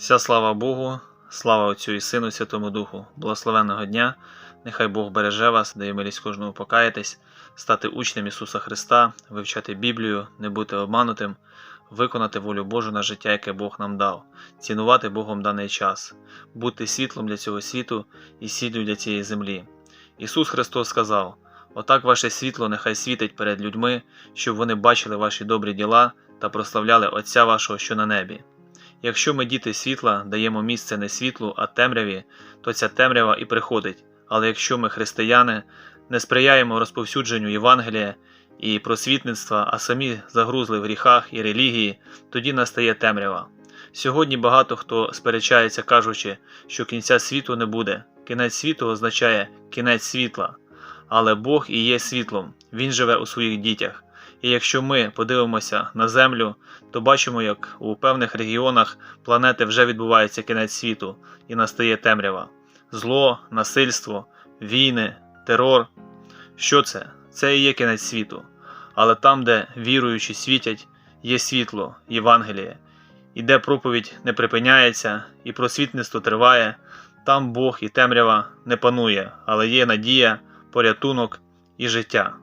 Вся слава Богу, слава Отцю і Сину, Святому Духу, благословенного дня. Нехай Бог береже вас, дає милість кожному покаятись, стати учнем Ісуса Христа, вивчати Біблію, не бути обманутим, виконати волю Божу на життя, яке Бог нам дав, цінувати Богом даний час, бути світлом для цього світу і сіллю для цієї землі. Ісус Христос сказав: Отак ваше світло нехай світить перед людьми, щоб вони бачили ваші добрі діла та прославляли Отця вашого, що на небі. Якщо ми діти світла даємо місце не світлу, а темряві, то ця темрява і приходить. Але якщо ми християни не сприяємо розповсюдженню Євангелія і просвітництва, а самі загрузли в гріхах і релігії, тоді настає темрява. Сьогодні багато хто сперечається, кажучи, що кінця світу не буде. Кінець світу означає кінець світла. Але Бог і є світлом, Він живе у своїх дітях. І якщо ми подивимося на землю, то бачимо, як у певних регіонах планети вже відбувається кінець світу і настає темрява. Зло, насильство, війни, терор. Що це? Це і є кінець світу. Але там, де віруючі світять, є світло, Євангеліє, і де проповідь не припиняється, і просвітництво триває, там Бог і темрява не панує, але є надія, порятунок і життя.